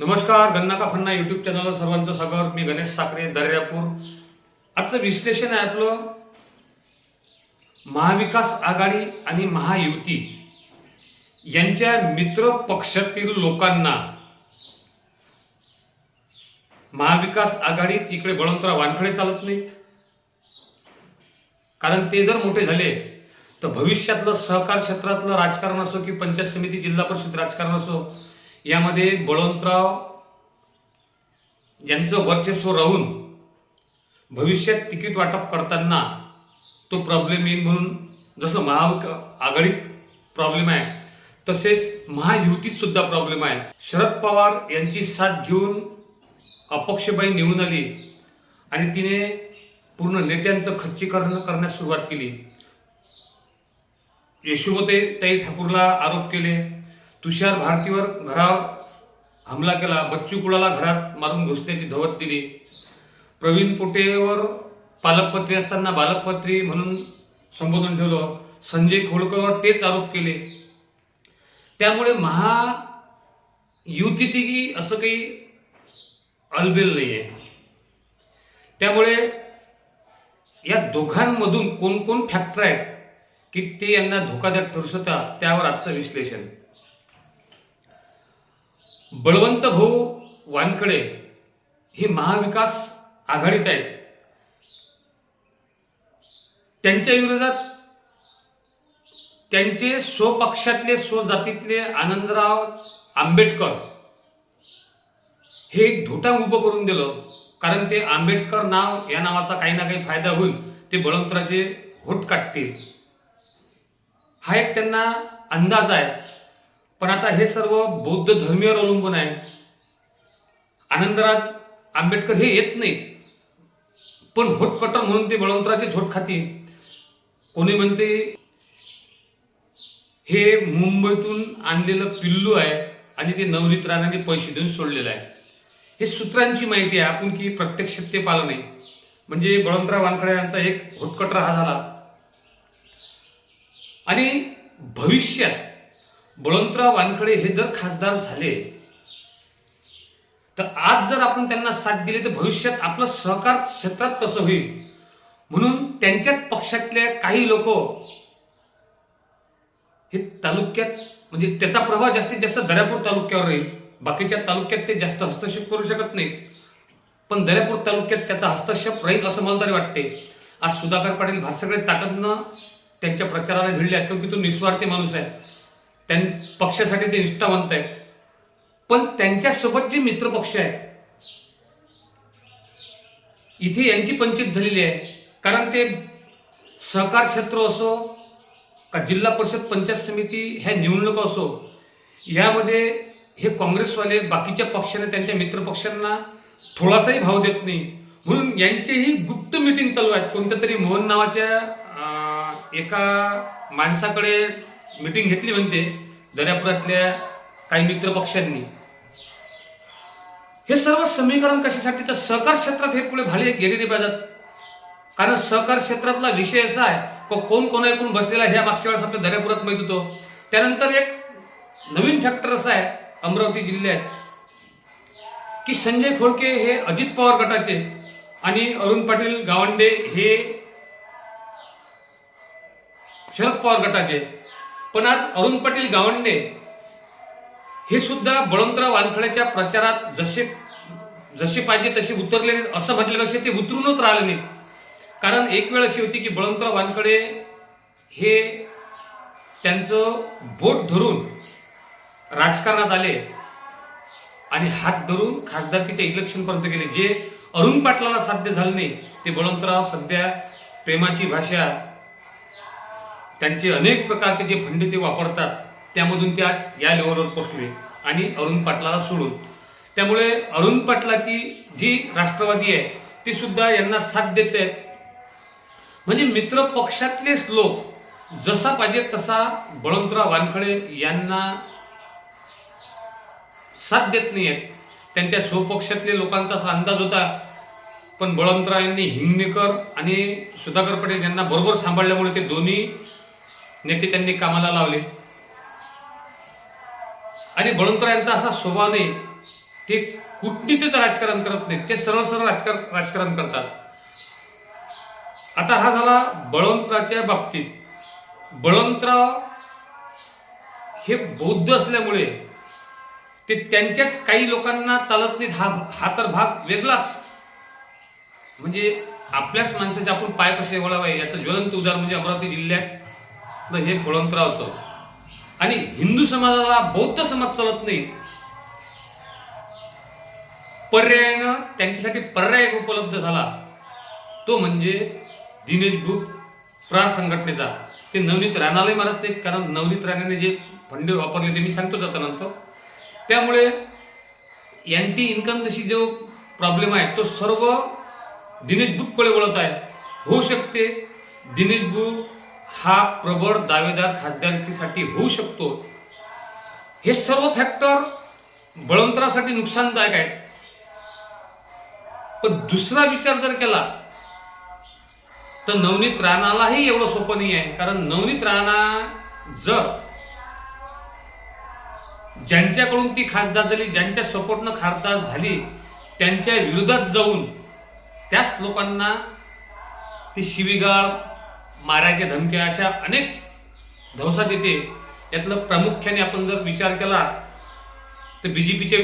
नमस्कार गन्नाका फन्ना युट्यूब चॅनलवर सर्वांचं स्वागत. मी गणेश साखरे दर्यापूर. आजचं विश्लेषण आहे आपलं महाविकास आघाडी आणि महायुती यांच्या मित्र पक्षातील लोकांना. महाविकास आघाडी तिकडे बळवंतराव वानखडे चालत नाहीत. कारण ते जर मोठे झाले तर भविष्यातलं सहकार क्षेत्रातलं राजकारण असो की पंचायत समिती जिल्हा परिषद राजकारण असो यामध्ये बळवंतराव यांचं वर्चस्व राहून भविष्यात तिकीट वाटप करताना तो प्रॉब्लेम येईल म्हणून जसं महा आघाडीत प्रॉब्लेम आहे तसेच महायुतीत सुद्धा प्रॉब्लेम आहे. शरद पवार यांची साथ घेऊन अपक्षबाई निवडून आली आणि तिने पूर्ण नेत्यांचं खच्चीकरण करण्यास सुरुवात केली. यशोमते ताई ठाकूरला आरोप केले. तुषार भारतीवर घरावर हमला केला. बच्चू कुळाला घरात मारून घुसण्याची धवत दिली. प्रवीण पोटेवर पालकपत्री असताना बालकपत्री म्हणून संबोधून ठेवलं. संजय खोडकरवर तेच आरोप केले. त्यामुळे महा युतीतही असं काही अलबेल नाही आहे त्यामुळे या दोघांमधून कोण कोण फॅक्टर आहेत की ते यांना धोकादायक ठरू शकतात त्यावर आजचं विश्लेषण. बळवंत भाऊ वानकडे हे महाविकास आघाडीत आहेत. त्यांच्या विरोधात त्यांचे स्वपक्षातले स्वजातीतले आनंदराव आंबेडकर हे एक धोटा उभं करून दिलं. कारण ते आंबेडकर नाव या नावाचा काही ना काही फायदा होईल. ते बळवंतराचे होट काढतील हा एक त्यांना अंदाज आहे. पण आता हे सर्व बौद्ध धर्मीवर अवलंबून आहे. आनंदराज आंबेडकर हे येत नाही. पण होट कटर म्हणून ते बळवंतराचे झोट खाती. कोणी म्हणते हे मुंबईतून आणलेलं पिल्लू आहे आणि ते नवनीत राणाने पैसे देऊन सोडलेलं आहे. हे सूत्रांची माहिती आहे आपण की प्रत्यक्ष ते पालन आहे म्हणजे बळवंतराव वानखडे यांचा एक होटकटर हा झाला. आणि भविष्यात बळवंतराव वानखडे हे जर खासदार झाले तर आज जर आपण त्यांना साथ दिली तर भविष्यात आपलं सहकार क्षेत्रात कसं होईल? म्हणून त्यांच्याच पक्षातले काही लोक हे तालुक्यात म्हणजे त्याचा प्रभाव जास्तीत जास्त दर्यापूर तालुक्यावर राहील. बाकीच्या तालुक्यात ते जास्त हस्तक्षेप करू शकत नाहीत. पण दर्यापूर तालुक्यात त्याचा हस्तक्षेप राहील असं मला तरी वाटते. आज सुधाकर पाटील भासगडे ताकदनं त्यांच्या प्रचाराला भिडले आहेत की तो निस्वार्थी माणूस आहे. त्यां पक्षासाठी ते निष्ठावंत आहेत. पण त्यांच्यासोबत जे मित्रपक्ष आहेत इथे यांची पंचित झालेली आहे. कारण ते सहकार क्षेत्र असो का जिल्हा परिषद पंचायत समिती ह्या निवडणुका असो यामध्ये हे काँग्रेसवाले बाकीच्या पक्षाने त्यांच्या मित्रपक्षांना थोडासाही भाव देत नाही. म्हणून यांचेही गुप्त मिटिंग चालू आहेत. कोणत्या तरी मोहन नावाच्या एका माणसाकडे मिटिंग घेतली म्हणते दर्यापुरातल्या काही मित्रपक्षांनी हे सर्व समीकरण कशासाठी? तर सहकार क्षेत्रात हे पुढे भाले गेले नाही पाहिजेत. कारण सहकार क्षेत्रातला विषय असा आहे को- कोण कोण ऐकून बसलेला ह्या मागच्या वेळेस आपल्या दर्यापुरात माहीत होतो. त्यानंतर एक नवीन फॅक्टर असा आहे अमरावती जिल्ह्यात की संजय खोडके हे अजित पवार गटाचे आणि अरुण पाटील गावंडे हे शरद पवार गटाचे. पण आज अरुण पाटील गावंडे हे सुद्धा बळवंतराव वानखड्याच्या प्रचारात जसे जसे पाहिजे तसे उतरले नाहीत. असं म्हटल्यापेक्षा ते उतरूनच राहिले नाहीत. कारण एक वेळ अशी होती की बळवंतराव वानखडे हे त्यांचं बोट धरून राजकारणात आले आणि हात धरून खासदारकीच्या इलेक्शनपर्यंत गेले. जे अरुण पाटलाला साध्य झालं नाही ते बळवंतराव सध्या प्रेमाची भाषा त्यांचे अनेक प्रकारचे जे फंड ते वापरतात त्यामधून ते आज या लेवलवर पोचले आणि अरुण पाटलाला सोडून. त्यामुळे अरुण पाटलाची जी राष्ट्रवादी आहे ती सुद्धा यांना साथ देत. आहेत म्हणजे मित्र पक्षातलेच लोक जसा पाहिजे तसा बळवंतराव वानखडे यांना साथ देत नाही आहेत त्यांच्या स्वपक्षातले लोकांचा असा अंदाज होता पण बळवंतराव यांनी हिंगणेकर आणि सुधाकर पटेल यांना बरोबर सांभाळल्यामुळे ते दोन्ही नेते त्यांनी कामाला लावले. आणि बळवंतराव यांचा असा स्वभाव नाही ते कुटनीतीचं राजकारण करत नाहीत. ते सरळ सरळ राजकारण राजकारण करतात. आता हा झाला बळवंतराच्या बाबतीत. बळवंतराव हे बौद्ध असल्यामुळे ते त्यांच्याच काही लोकांना चालत नाहीत. हा हा तर भाग वेगळाच. म्हणजे आपल्याच माणसाचे आपण पाय कसे वळावे याचं ज्वलंत उदाहरण म्हणजे अमरावती जिल्ह्यात हे बळवंतरावचं आणि हिंदू समाजाला बौद्ध समाज चालत नाही. पर्यायानं त्यांच्यासाठी पर्याय एक उपलब्ध झाला. तो म्हणजे दिनेश बुक प्राण संघटनेचा. ते नवनीत राणालाही मारत नाहीत कारण नवनीत राणाने जे फंडे वापरले ते मी सांगतो जाता नंतर. त्यामुळे अँटी इन्कम जशी जो प्रॉब्लेम आहे तो सर्व दिनेश बुककडे वळत आहे. होऊ शकते. दिनेश बुक हा प्रबळ दावेदार खासदारकीसाठी होऊ शकतो. हे सर्व फॅक्टर बळवंतरासाठी नुकसानदायक आहेत. पण दुसरा विचार जर केला तर नवनीत राणालाही एवढं सोपं नाही आहे. कारण नवनीत राणा जर ज्यांच्याकडून ती खासदार झाली ज्यांच्या सपोर्टनं खासदार झाली त्यांच्या विरोधात जाऊन त्याच लोकांना ती शिवीगाळ मारायच्या धमक्या अशा अनेक धवसात येते. यातलं प्रामुख्याने आपण जर विचार केला तर बी जे पीचे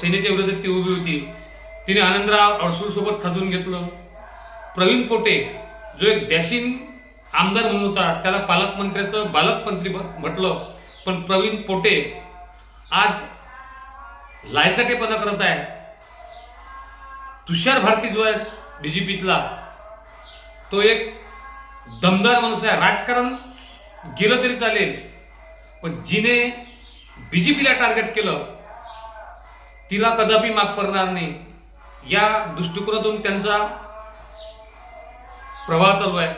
सेनेच्या विरोधात ती उभी होती. तिने आनंदराव अडसूळसोबत खजून खाजून घेतलं. प्रवीण पोटे जो एक डॅशिंग आमदार म्हणून होता त्याला पालकमंत्र्याचं बालकमंत्री म्हटलं. पण प्रवीण पोटे आज लायसाटेपणा करत आहे. तुषार भारती जो आहे बी जे पीतला तो एक दमदार माणूस आहे. राजकारण गेलं तरी चालेल. पण जिने बीजेपीला टार्गेट केलं तिला कदापि माग पडणार नाही. या दृष्टिकोनातून त्यांचा प्रवाह चालू आहे.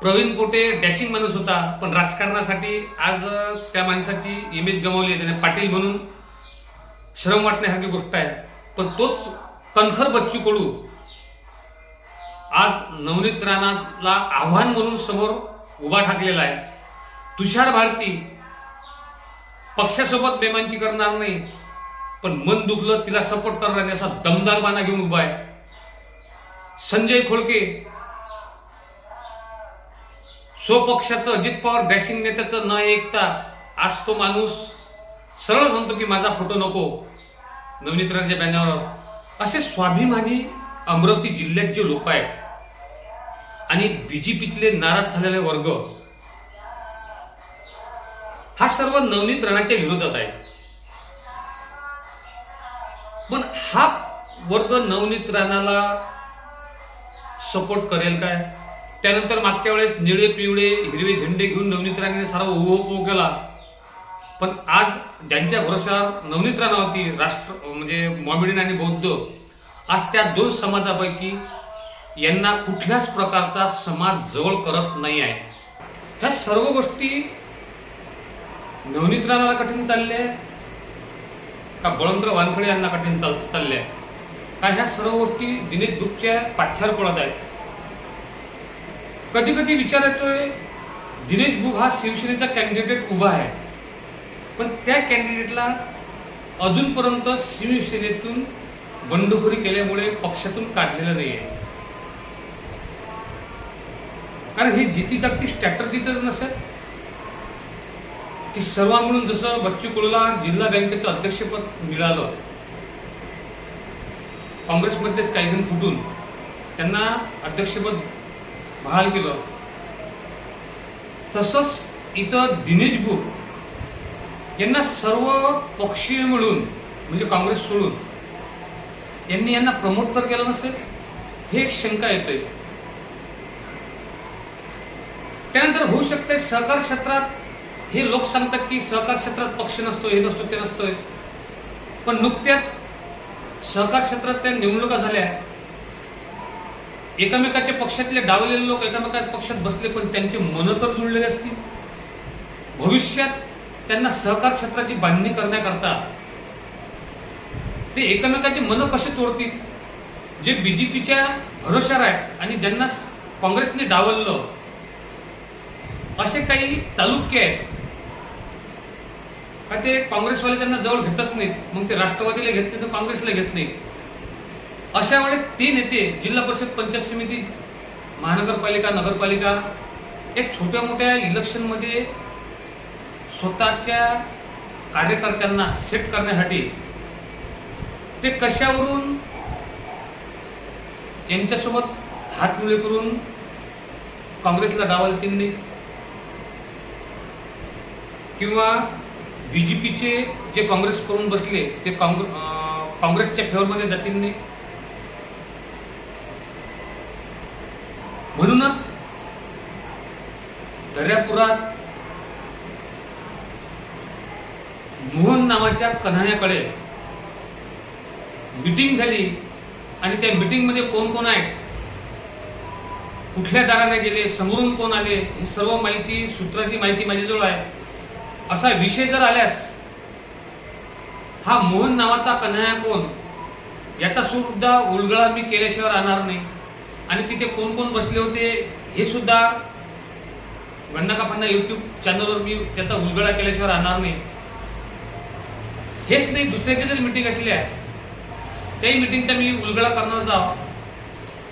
प्रवीण पोटे डॅशिंग माणूस होता पण राजकारणासाठी आज त्या माणसाची इमेज गमावली आहे. त्याने पाटील म्हणून श्रम वाटण्यासारखी गोष्ट आहे. पण तोच कणखर बच्चू कडू आज नवनीत राणाला आव्हान म्हणून समोर उभा ठाकलेला आहे. तुषार भारती पक्षासोबत बेमानकी करणार नाही पण मन दुखलं तिला सपोर्ट करणार नाही असा दमदार बाणा घेऊन उभा आहे. संजय खोळके स्वपक्षाचं अजित पवार डॅशिंग नेत्याचं न ऐकता आज तो माणूस सरळ म्हणतो की माझा फोटो नको नवनीत राणाच्या बॅनरवर. असे स्वाभिमानी अमरावती जिल्ह्यात जे लोक आहेत आणि बीजेपीतले नाराज झालेले वर्ग. हा सर्व नवनीत राणाच्या विरोधात आहे. पण हा वर्ग नवनीत राणाला सपोर्ट करेल काय? त्यानंतर मागच्या वेळेस निळे पिवळे हिरवे झेंडे घेऊन नवनीत राणाने सारा उभो केला. पण आज ज्यांच्या भरोशावर नवनीत राणा होती राष्ट्र म्हणजे मॉमेडियन आणि बौद्ध आज त्या दोन समाजापैकी यांना कुठल्याच प्रकारचा समाज जवळ करत नाही आहे. ह्या सर्व गोष्टी नवनीत राणाला कठीण चालल्या का बळवंतराव वानखळे यांना कठीण चाल चालल्या का ह्या सर्व गोष्टी दिनेश दुःखच्या पाठ्यावर पडत आहेत? कधी कधी विचार येतोय दिनेश बुक हा शिवसेनेचा कॅन्डिडेट उभा आहे. पण त्या कॅन्डिडेटला अजूनपर्यंत शिवसेनेतून बंडखोरी केल्यामुळे पक्षातून काढलेलं नाही आहे कारण हे जिती जागती स्ट्रॅटर्जी तर नसेल. की सर्व म्हणून जसं बच्चू कुलला जिल्हा बँकेचं अध्यक्षपद मिळालं काँग्रेसमध्येच काही जण फुटून त्यांना अध्यक्षपद बहाल केलं. तसंच इथं दिनेश बुक यांना सर्व पक्षीय मिळून म्हणजे काँग्रेस सोडून यांनी यांना प्रमोट तर केलं नसेल? हे एक शंका येते त्यानंतर होऊ शकते सहकार क्षेत्रात. हे लोक सांगतात की सहकार क्षेत्रात पक्ष नसतो हे नसतो ते नसतोय. पण नुकत्याच सहकार क्षेत्रात त्या निवडणुका झाल्या. एकमेकाच्या पक्षातले डावलेले लोक एकामेकाच्या पक्षात बसले पण त्यांचे मन तर जुळलेले असतील. भविष्यात त्यांना सहकार क्षेत्राची बांधणी करण्याकरता ते एकमेकाची मनं कसे तोडतील? जे बीजेपीच्या भरोशावर आहेत आणि ज्यांना काँग्रेसने डावललं असे काही तालुके आहेत. का ते काँग्रेसवाले त्यांना जवळ घेतच नाहीत. मग ते राष्ट्रवादीला घेत नाही तर काँग्रेसला घेत नाही अशा वेळेस ते नेते जिल्हा परिषद पंचायत समिती महानगरपालिका नगरपालिका एक छोट्या मोठ्या इलेक्शनमध्ये स्वतःच्या कार्यकर्त्यांना सेट करण्यासाठी ते कशावरून यांच्यासोबत हातमिळे करून काँग्रेसला डावलतील नाही? किंवा बी जे पीचे जे काँग्रेस करून बसले ते काँग्रे काँग्रेसच्या फेवरमध्ये जातील नाही? म्हणूनच दर्यापुरात मोहन नावाच्या कन्हाण्याकडे मीटिंग झाली आणि त्या मिटिंगमध्ये कोण कोण आहे? कुठल्या दाराने गेले? समोरून कोण आले? ही सर्व माहिती सूत्राची माहिती माझ्याजवळ आहे. असा विषय जर आल्यास हा मोहन नावाचा कन्हया कोण? याचा सुद्धा उलगडा मी केल्याशिवाय राहणार नाही. आणि तिथे कोण कोण बसले होते हे सुद्धा गंडा यूट्यूब चॅनलवर मी त्याचा उलगडा केल्याशिवाय राहणार नाही. हेच नाही दुसऱ्याच्या जरी मिटिंग असल्या त्याही मिटिंगचा मी उलगडा करणार जाव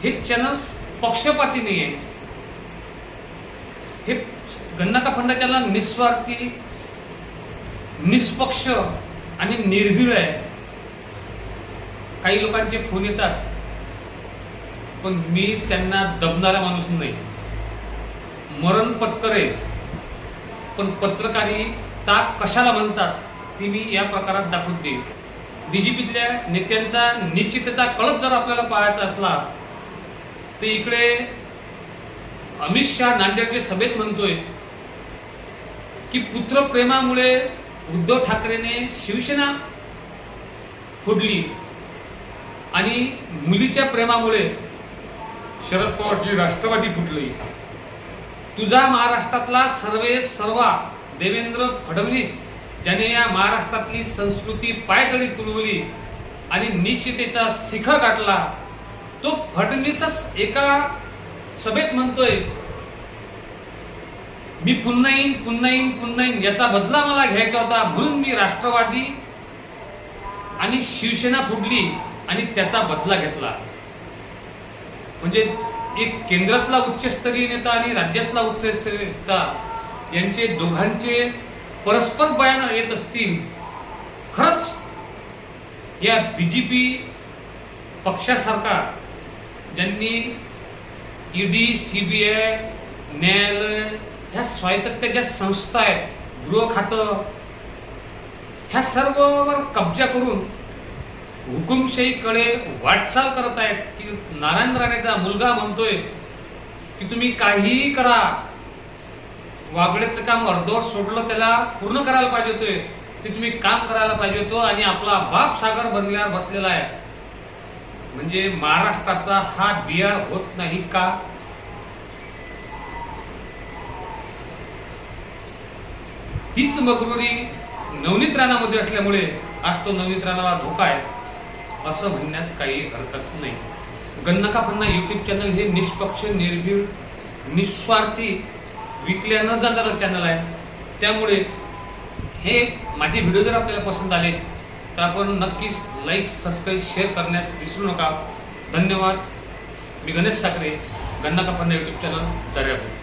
हे चॅनल पक्षपाती नाही आहे हे गन्ना का निस्वार्थी निष्पक्ष आणि निर्भीळ आहे. काही लोकांचे फोन येतात पण मी त्यांना दबणारा माणूस नाही. मरण आहे पण पत्रकारी ताक कशाला म्हणतात ती मी या प्रकारात दाखवून देईन. डीजीपीतल्या नेत्यांचा निश्चितचा कळत जर आपल्याला पाहायचा असला तर इकडे अमित शहा नांदेडच्या सभेत म्हणतोय की पुत्रप्रेमामुळे उद्धव ठाकरेने शिवसेना फोडली आणि मुलीच्या प्रेमामुळे शरद पवारची राष्ट्रवादी फुटली. तुझा महाराष्ट्रातला सर्वे सर्वा देवेंद्र फडणवीस ज्याने या महाराष्ट्रातली संस्कृती पायदळी तुलवली आणि निश्चितेचा शिखर गाठला तो फडणवीसच एका सभेत म्हणतोय मी पुन्हा येईन पुन्हा येईन पुन्हा येईन. याचा बदला मला घ्यायचा होता. म्हणून मी राष्ट्रवादी आणि शिवसेना फुटली आणि त्याचा बदला घेतला. म्हणजे एक केंद्रातला उच्चस्तरीय नेता आणि राज्यातला उच्चस्तरीय नेता यांचे दोघांचे परस्पर बयान येत असतील खरंच या बीजेपी पक्षासारखा ज्यांनी ईडी आय न्यायालय ह्या स्वायत्त ज्या संस्था आहेत गृह खातं. ह्या सर्ववर कब्जा करून हुकुमशाहीकडे वाटचाल करत आहेत की नारायण राणेचा मुलगा म्हणतोय की तुम्ही काहीही करा. वागड्याचं काम अर्धवर सोडलं त्याला पूर्ण करायला पाहिजे होतोय. ते तुम्ही काम करायला पाहिजे होतं आणि आपला बाप सागर बनल्यावर बसलेला आहे. म्हणजे महाराष्ट्राचा हा बिहार होत नाही का? हीच मगरुरी नवनीत राणामध्ये असल्यामुळे आज तो नवनीत राणाला धोका आहे असं म्हणण्यास काही हरकत नाही. गन्नका पन्ना यूट्यूब चॅनल हे निष्पक्ष निर्भीड निस्वार्थी विकल्या न जाणारं चॅनल आहे. त्यामुळे हे माझे व्हिडिओ जर आपल्याला पसंत आले तर आपण नक्कीच लाईक सबस्क्राईब शेअर करण्यास विसरू नका. धन्यवाद. मी गणेश साखरे गन्ना पन्ना यूट्यूब चॅनल दर्यापूर.